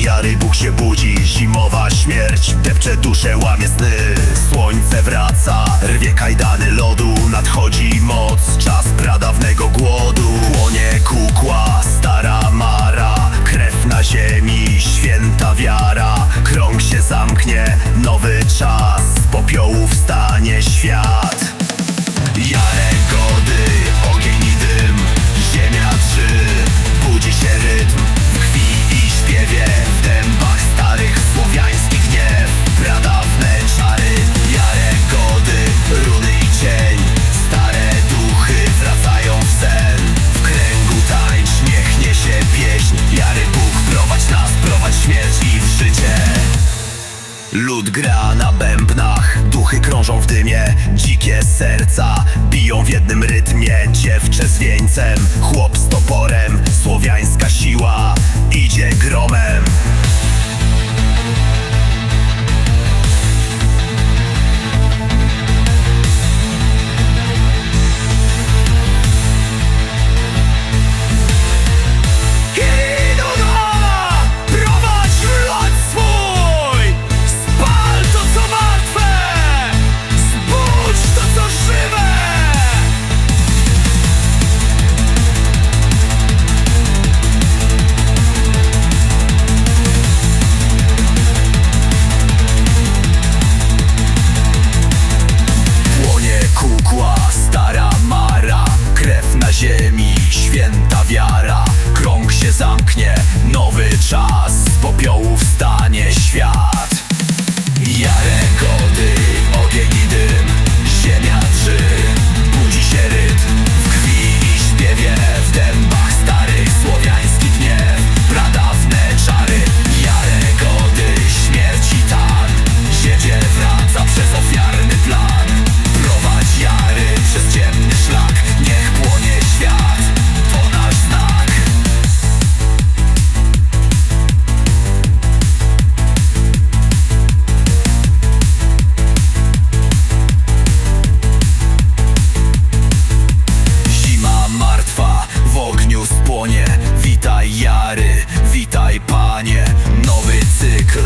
Jary Bóg się budzi, zimowa śmierć. Depcze dusze łamie sny. Słońce wraca, rwie kajdany lodu. Nadchodzi moc, czas pradawnego głodu. Płonie kukła, stara mara. Krew na ziemi, święta wiara. Krąg się zamknie, nowy czas. Z popiołu wstanie świat. Lud gra na bębnach, duchy krążą w dymie. Dzikie serca biją w jednym rytmie. Dziewczę z wieńcem, chłop Witaj Jary, witaj panie. Nowy cykl.